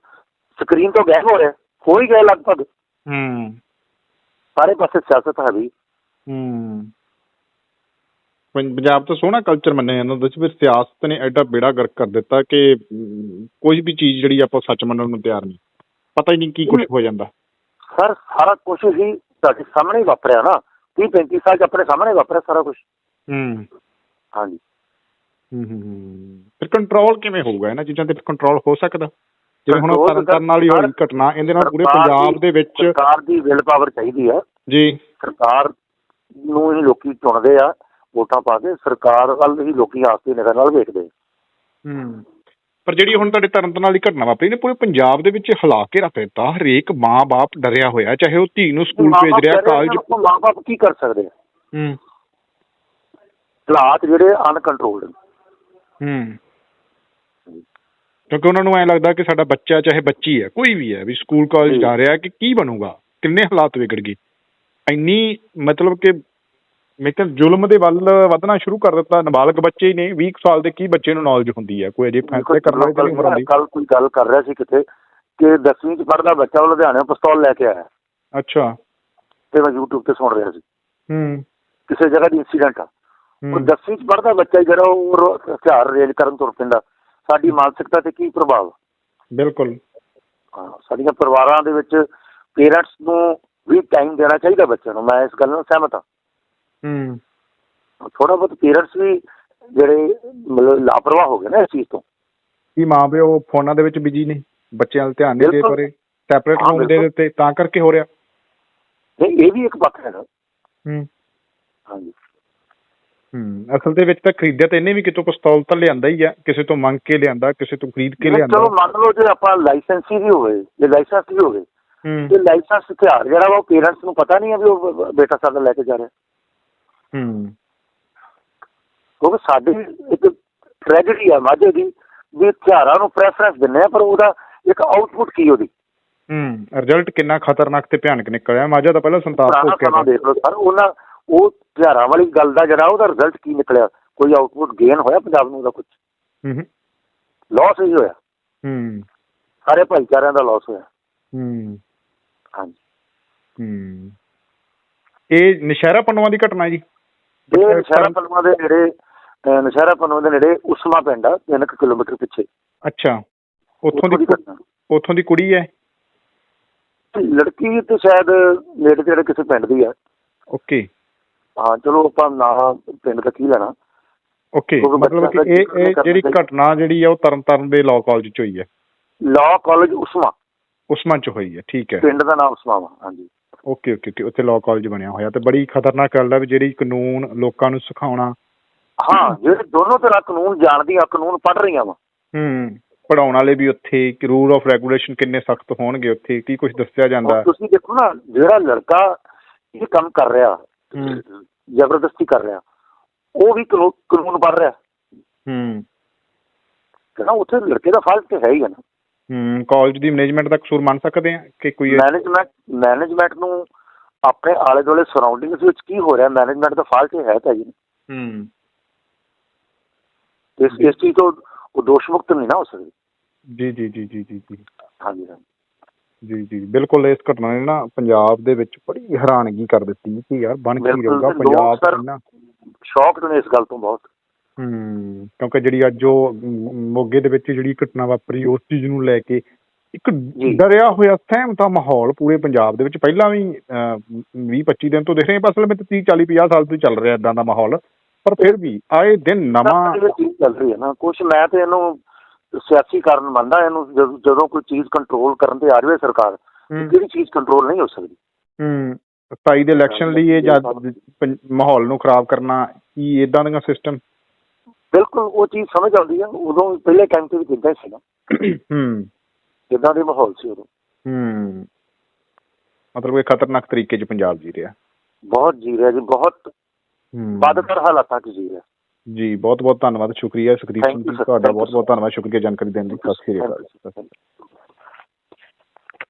ਸਕਰੀਨ ਤੋਂ ਗਾਇਬ ਹੋ ਰਹੇ ਹੋ ਹੀ ਗਏ ਲਗਭਗ। ਹੂੰ। ਸਾਰੇ ਪਾਸੇ ਸਿਆਸਤ ਹੈ। ਵੀ ਹੂੰ ਪੰਜਾਬ ਤਾਂ ਸੋਹਣਾ ਕਲਚਰ ਮੰਨਿਆ ਜਾਂਦਾ ਉਹਦੇ ਚ ਸਿਆਸਤ ਨੇ ਐਡਾ ਬੇੜਾ ਗਰਕ ਕਰ ਦਿੱਤਾ ਕਿ ਕੋਈ ਵੀ ਚੀਜ਼ ਜਿਹੜੀ ਆਪਾਂ ਸੱਚ ਮੰਨਣ ਨੂੰ ਤਿਆਰ ਨਹੀਂ। ਪਤਾ ਹੀ ਨਹੀਂ ਕੀ ਕੁਝ ਹੋ ਜਾਂਦਾ। ਸਰ ਸਾਰਾ ਕੁਝ ਹੀ ਤੁਹਾਡੇ ਸਾਹਮਣੇ ਹੀ ਵਾਪਰਿਆ ਨਾ। 30 35 ਸਾਲ ਚ ਆਪਣੇ ਸਾਹਮਣੇ ਵਾਪਰਿਆ ਸਾਰਾ ਕੁਝ ਹੂੰ। ਹਾਂਜੀ। ਹੂੰ ਹੂੰ, ਹੂੰ। ਫਿਰ ਕੰਟਰੋਲ ਕਿਵੇਂ ਹੋਊਗਾ? ਇਹਨਾਂ ਚੀਜ਼ਾਂ ਤੇ ਕੰਟਰੋਲ ਹੋ ਸਕਦਾ। ਜਿਵੇਂ ਹੁਣ ਤਰਨ ਤਾਰਨ ਵਾਲੀ ਹੋਈ ਘਟਨਾ ਇਹਦੇ ਨਾਲ ਪੂਰੇ ਪੰਜਾਬ ਦੀ- ਦੇ ਵਿੱਚ ਸਰਕਾਰ ਦੀ ਵਿਲ ਪਾਵਰ ਚਾਹੀਦੀ ਹੈ ਜੀ। ਸਰਕਾਰ ਨੂੰ ਹੀ ਲੋਕੀ ਚੁਣਦੇ ਆ ਵੋਟਾਂ ਪਾ ਕੇ। ਸਰਕਾਰ ਵੱਲ ਹੀ ਲੋਕੀ ਆਸਤੀ ਨਿਗਾਹ ਨਾਲ ਵੇਖਦੇ ਆ। ਹੂੰ। ਪਰ ਜਿਹੜੀ ਹੁਣ ਤੁਹਾਡੇ ਤਰਨ ਵਾਲੀ ਘਟਨਾ ਵਾਪਰੀ ਨੇ ਪੂਰੇ ਪੰਜਾਬ ਦੇ ਵਿੱਚ ਹਿਲਾ ਕੇ ਰੱਖ ਦਿੱਤਾ ਹਰੇਕ ਮਾਂ-ਬਾਪ ਡਰਿਆ ਹੋਇਆ ਚਾਹੇ ਉਹ ਧੀ ਨੂੰ ਸਕੂਲ ਭੇਜ ਰਿਹਾ ਕਾਲਜ ਮਾਂ-ਬਾਪ ਕੀ ਕਰ ਸਕਦੇ ਆ? ਹੂੰ। ਹਾਲਾਤ ਜਿਹੜੇ ਅਨਕੰਟਰੋਲਡ ਹੂੰ। ਕਿਉਂਕਿ ਉਹਨਾਂ ਨੂੰ ਐ ਲੱਗਦਾ ਕਿ ਸਾਡਾ ਬੱਚਾ ਚਾਹੇ ਬੱਚੀ ਹੈ ਕੋਈ ਵੀ ਹੈ ਵੀ ਸਕੂਲ ਕਾਲਜ। ਜਾ ਰਿਹਾ ਕਿ ਕੀ ਬਣੂਗਾ ਕਿੰਨੇ ਹਾਲਾਤ ਵਿਗੜ ਗਏ। ਇੰਨੀ ਮਤਲਬ ਕਿ ਮੈਂ ਕਿਹਾ ਜ਼ੁਲਮ ਦੇ ਵੱਲ ਵਧਣਾ ਸ਼ੁਰੂ ਕਰ ਦਿੱਤਾ ਨਾਬਾਲਗ ਬੱਚੇ ਹੀ ਨੇ 20 ਕੁ ਸਾਲ ਦੇ ਕੀ ਬੱਚੇ ਨੂੰ ਨੌਲੇਜ ਹੁੰਦੀ ਹੈ? ਕੋਈ ਅਜੇ ਫੈਸਲੇ ਕਰਨ ਵਾਲੀ ਤਾਂ ਨਹੀਂ ਉਮਰ ਹੁੰਦੀ। ਕੱਲ ਕੋਈ ਗੱਲ ਕਰ ਰਿਹਾ ਸੀ ਕਿਤੇ ਕਿ 10ਵੀਂ ਚ ਪੜਦਾ ਬੱਚਾ ਉਹ ਲੁਧਿਆਣੇ ਪਿਸਤੌਲ ਲੈ ਕੇ ਆਇਆ। ਅੱਛਾ। ਤੇ ਮੈਂ YouTube ਤੇ ਸੁਣ ਰਿਹਾ ਸੀ। ਹੂੰ। ਕਿਸੇ ਜਗ੍ਹਾ ਦੀ ਇਨਸੀਡੈਂਟ ਆ। ਉਹ ਹੂੰ 10ਵੀਂ ਚ ਪੜਦਾ ਬੱਚਾ ਜਿਹੜਾ ਉਹ ਹਥਿਆਰ ਰੇਲ ਕਰਨ ਤੁਰ ਪੈਂਦਾ। ਸਾਡੀ ਮਾਨਸਿਕਤਾ ਤੇ ਕੀ ਪ੍ਰਭਾਵ? ਬਿਲਕੁਲ। ਹਾਂ, ਸਾਡੀਆਂ ਪਰਿਵਾਰਾਂ ਦੇ ਵਿੱਚ ਪੇਰੈਂਟਸ ਨੂੰ ਵੀ ਟਾਈਮ ਦੇਣਾ ਚਾਹੀਦਾ ਬੱਚਿਆਂ ਨੂੰ। ਮੈਂ ਇਸ ਗੱਲ ਨਾਲ ਸਹਿਮਤ ਹਾਂ। ਹੂੰ। ਥੋੜਾ ਬਹੁਤ ਪੇਰੈਂਟਸ ਵੀ ਜਿਹੜੇ ਮਤਲਬ ਲਾਪਰਵਾਹ ਹੋ ਗਏ ਨਾ ਇਸ ਚੀਜ਼ ਤੋਂ। ਕੀ ਮਾਂ ਪਿਓ ਫੋਨਾਂ ਦੇ ਵਿੱਚ ਬਿਜ਼ੀ ਨੇ? ਬੱਚਿਆਂ ਵੱਲ ਧਿਆਨ ਨਹੀਂ ਦੇ ਬਿਲਕੁਲ। ਪਾ ਰਹੇ। ਸੈਪਰੇਟ ਹਾਂ, ਰੂਮ ਦੇ ਬਿਲਕੁਲ। ਦਿੱਤੇ ਤਾਂ ਕਰਕੇ ਹੋ ਰਿਹਾ। ਨਹੀਂ ਇਹ ਵੀ ਇੱਕ ਪੱਖ ਹੈਗਾ। ਹੂੰ। ਹਾਂਜੀ। ਹੂੰ ਅਸਲ ਦੇ ਵਿੱਚ ਤਾਂ ਖਰੀਦਿਆ ਤਾਂ ਇਹਨੇ ਵੀ ਕਿਤੋਂ ਪਿਸਤੌਲ ਤਾਂ ਲਿਆਂਦਾ ਹੀ ਆ। ਕਿਸੇ ਤੋਂ ਮੰਗ ਕੇ ਲਿਆਂਦਾ ਕਿਸੇ ਤੋਂ ਖਰੀਦ ਕੇ ਨਹੀਂ, ਲਿਆਂਦਾ। ਚਲੋ ਮੰਨ ਲਓ ਜੇ ਆਪਾਂ ਲਾਇਸੈਂਸੀ ਵੀ ਹੋਵੇ ਜੇ ਲਾਇਸੈਂਸ ਵੀ ਹੋਵੇ ਹੂੰ। ਤੇ ਲਾਇਸੈਂਸ ਹਥਿਆਰ ਜਿਹੜਾ ਵਾ ਉਹ ਪੇਰੈਂਟਸ ਨੂੰ ਪਤਾ ਨਹੀਂ ਹੈ ਵੀ ਉਹ ਬ- ਬੇਟਾ ਸਾਡਾ ਲੈ ਕੇ ਜਾ ਰਿਹਾ। ਹੂੰ। ਕਿਉਂਕਿ ਸਾਡੀ ਇੱਕ ਟ੍ਰੈਜੇਡੀ ਆ ਮਾਝੇ ਦੀ ਵੀ ਹਥਿਆਰਾਂ ਨੂੰ ਪ੍ਰੈਫਰੈਂਸ ਦਿੰਦੇ ਆ ਪਰ ਉਹਦਾ ਇੱਕ ਆਊਟਪੁੱਟ ਕੀ ਉਹਦੀ? ਹੂੰ ਰਿਜ਼ਲਟ ਕਿੰਨਾ ਖਤਰਨਾਕ ਤੇ ਭਿਆਨਕ ਨਿਕਲਿਆ। ਮਾਝਾ ਤਾਂ ਪਹਿਲਾਂ ਸੰਤਾਪ ਸਮਾਂ ਤਾ। ਦੇਖ ਲਓ ਸਰ ਉਹਨਾਂ ਉਹ ਹਥਿਆਰਾਂ ਵਾਲੀ ਗੱਲ ਦਾ ਜਿਹੜਾ ਉਹਦਾ ਰਿਜ਼ਲਟ ਕੀ ਨਿਕਲਿਆ? ਕੋਈ ਆਊਟਪੁੱਟ ਗੇਨ ਹੋਇਆ ਪੰਜਾਬ ਨੂੰ ਉਹਦਾ ਕੁਝ ਹੂੰ ਹੂੰ, ਲਾਸ ਹੀ ਹੋਇਆ। ਹੂੰ। ਸਾਰੇ ਭਾਈਚਾਰਿਆਂ ਦਾ ਲਾਸ ਹੋਇਆ। ਹੂੰ। ਹਾਂਜੀ। ਹੂੰ। ਇਹ ਨਸ਼ਹਿਰਾ ਪੰਨਵਾ ਦੀ ਘਟਨਾ ਜੀ? ਇਹ ਨਸ਼ਹਿਰਾ ਪਨਵਾ ਦੇ ਨੇੜੇ ਨਸ਼ਹਿਰਾ ਪਨਵਾ ਦੇ ਨੇੜੇ ਉਸਮਾ ਪਿੰਡ ਆ 3 ਕਿਲੋਮੀਟਰ ਪਿੱਛੇ। ਅੱਛਾ। ਉੱਥੋਂ ਦੀ ਉੱਥੋਂ ਦੀ ਕੁੜੀ ਹੈ? ਲੜਕੀ ਤੇ ਸ਼ਾਇਦ ਨੇੜੇ ਤੇੜੇ ਕਿਸੇ ਪਿੰਡ ਦੀ ਆ। ਓਕੇ। ਹਾਂ ਚਲੋ ਆਪਾਂ ਨਾ ਪਿੰਡ ਦਾ ਕੀ ਲੈਣਾ। ਓਕੇ। ਮਤਲਬ ਕਿ ਇਹ ਇਹ ਜਿਹੜੀ। ਘਟਨਾ ਜਿਹੜੀ ਆ ਉਹ ਤਰਨਤਾਰਨ ਦੇ ਲਾਅ ਕਾਲਜ ਚ ਹੋਈ ਹੈ। Law college Usma. ਉਸਮਾਨ ਚ ਹੋਈ ਹੈ ਠੀਕ ਹੈ। ਪਿੰਡ ਦਾ ਨਾਮ ਉਸਮਾ ਵਾ ਹਾਂਜੀ। ਓਕੇ ਓਕੇ ਓਕੇ ਉੱਥੇ ਲਾਅ ਕਾਲਜ ਬਣਿਆ ਹੋਇਆ ਤੇ ਬੜੀ ਖਤਰਨਾਕ ਗੱਲ ਹੈ ਵੀ ਜਿਹੜੀ ਕਾਨੂੰਨ ਲੋਕਾਂ ਨੂੰ ਸਿਖਾਉਣਾ। ਹਾਂ ਜਿਹੜੇ ਦੋਨੋਂ ਤਰ੍ਹਾਂ ਕਾਨੂੰਨ ਜਾਣਦੀਆਂ ਕਾਨੂੰਨ ਪੜ੍ਹ ਰਹੀਆਂ ਵਾ। ਹੂੰ ਪੜਾਉਣ ਵਾਲੇ ਵੀ ਉੱਥੇ ਕਿ ਰੂਲ ਆਫ ਰੈਗੂਲੇਸ਼ਨ ਕਿੰਨੇ ਸਖਤ ਹੋਣਗੇ ਉੱਥੇ ਕੀ ਕੁਝ ਦੱਸਿਆ ਜਾਂਦਾ? ਤੁਸੀਂ ਦੇਖੋ ਨਾ ਜਿਹੜਾ ਲੜਕਾ ਇਹ ਕੰਮ ਕਰ ਰਿਹਾ। ਜ਼ਬਰਦਸਤੀ ਕਰ ਰਿਹਾ ਉਹ ਵੀ ਕਾਨੂੰਨ ਪੜ੍ਹ ਰਿਹਾ। ਹੂੰ। ਕਹਿੰਦਾ ਉੱਥੇ ਲੜਕੇ ਦਾ ਫਾਲਟ ਤੇ ਹੈ ਹੀ ਹੈ ਨਾ। ਕਾਲਜ ਦੀ ਮੈਨੇਜਮੈਂਟ ਦਾ ਕਸੂਰ ਮੰਨ ਸਕਦੇ ਆ ਕਿ ਕੋਈ ਮੈਨੇਜਮੈਂਟ ਮੈਨੇਜਮੈਂਟ ਨੂੰ ਆਪਣੇ ਆਲੇ ਦੁਆਲੇ ਸਰਾਊਂਡਿੰਗਸ ਵਿੱਚ ਕੀ ਹੋ ਰਿਹਾ? ਮੈਨੇਜਮੈਂਟ ਦਾ ਫਾਲਟ ਹੈ ਤਾਂ ਜੀ। ਹੂੰ। ਇਸ ਇਸ ਚੀਜ਼ ਤੋਂ ਉਹ ਦੋਸ਼ ਮੁਕਤ ਨਹੀਂ ਨਾ ਹੋ ਸਕਦੀ। ਜੀ ਜੀ ਜੀ ਜੀ ਜੀ ਜੀ। ਹਾਂਜੀ ਹਾਂਜੀ। ਜੀ ਜੀ। ਬਿਲਕੁਲ ਇਸ ਘਟਨਾ ਨੇ ਨਾ ਪੰਜਾਬ ਦੇ ਵਿੱਚ ਬੜੀ ਹੈਰਾਨਗੀ ਕਰ ਦਿੱਤੀ ਕਿ ਯਾਰ ਬਣ ਕੀ ਰਹੂਗਾ ਪੰਜਾਬ ਇੰਨਾ। ਸ਼ੌਕਡ ਨੇ ਇਸ ਗੱਲ ਤੋਂ ਬਹੁਤ। ਹੂੰ ਕਿਉਂਕਿ ਜਿਹੜੀ ਅੱਜ ਉਹ ਮੋਗੇ ਦੇ ਵਿੱਚ ਜਿਹੜੀ ਘਟਨਾ ਵਾਪਰੀ ਉਸ ਚੀਜ਼ ਨੂੰ ਲੈ ਕੇ ਇੱਕ। ਡਰਿਆ ਹੋਇਆ ਸਹਿਮਤਾ ਮਾਹੌਲ ਪੂਰੇ ਪੰਜਾਬ ਦੇ ਵਿੱਚ। ਪਹਿਲਾਂ ਵੀ 20 25 ਦਿਨ ਤੋਂ ਦੇਖ ਰਹੇ ਹਾਂ ਅਸਲ ਵਿੱਚ 30 40 50 ਸਾਲ ਤੋਂ ਚੱਲ ਰਿਹਾ ਇਦਾਂ ਦਾ ਮਾਹੌਲ। ਪਰ ਫਿਰ ਵੀ ਆਏ ਦਿਨ ਨਵਾਂ ਚੀਜ਼ ਚੱਲ ਰਹੀ ਹੈ ਨਾ। ਕੁਛ ਮੈਂ ਤੇ ਇਹਨੂੰ ਸਿਆਸੀ ਕਾਰਨ ਮੰਨਦਾ ਇਹਨੂੰ ਜਦ- ਕੋਈ ਚੀਜ਼ ਕੰਟਰੋਲ ਕਰਨ ਤੇ ਆ ਜਾਵੇ ਸਰਕਾਰ ਹੂੰ। ਜਿਹੜੀ ਚੀਜ਼ ਕੰਟਰੋਲ ਨਹੀਂ ਹੋ ਸਕਦੀ? ਹੂੰ 27 ਦੇ ਇਲੈਕਸ਼ਨ ਲਈ ਇਹ ਮਾਹੌਲ ਨੂੰ ਖਰਾਬ ਕਰਨਾ ਕੀ ਇਦਾਂ ਦੀਆਂ ਸਿਸਟਮ ਬਿਲਕੁਲ ਉਹ ਚੀਜ਼ ਸਮਝ ਆਉਂਦੀ ਹੈ ਉਦੋਂ ਪਹਿਲੇ ਟਾਈਮ ਤੇ ਵੀ ਕਿੱਦਾਂ ਸੀ ਨਾ। ਹੂੰ। ਕਿੱਦਾਂ ਦੇ ਮਾਹੌਲ ਸੀ ਉਦੋਂ। ਹੂੰ। ਮਤਲਬ ਇਹ ਖਤਰਨਾਕ ਤਰੀਕੇ 'ਚ ਪੰਜਾਬ ਜੀ ਰਿਹਾ। ਬਹੁਤ ਜੀ ਰਿਹਾ ਜੀ ਬਹੁਤ ਬਦਤਰ ਹਾਲਾਤਾਂ 'ਚ ਜੀ ਰਿਹਾ। ਜੀ ਬਹੁਤ ਬਹੁਤ ਧੰਨਵਾਦ ਸ਼ੁਕਰੀਆ ਸੁਖਦੀਪ ਸਿੰਘ ਜੀ. ਤੁਹਾਡਾ ਬਹੁਤ ਬਹੁਤ ਧੰਨਵਾਦ ਸ਼ੁਕਰੀਆ ਜਾਣਕਾਰੀ ਦੇਣ ਲਈ ਸਤਿ ਸ਼੍ਰੀ ਅਕਾਲ.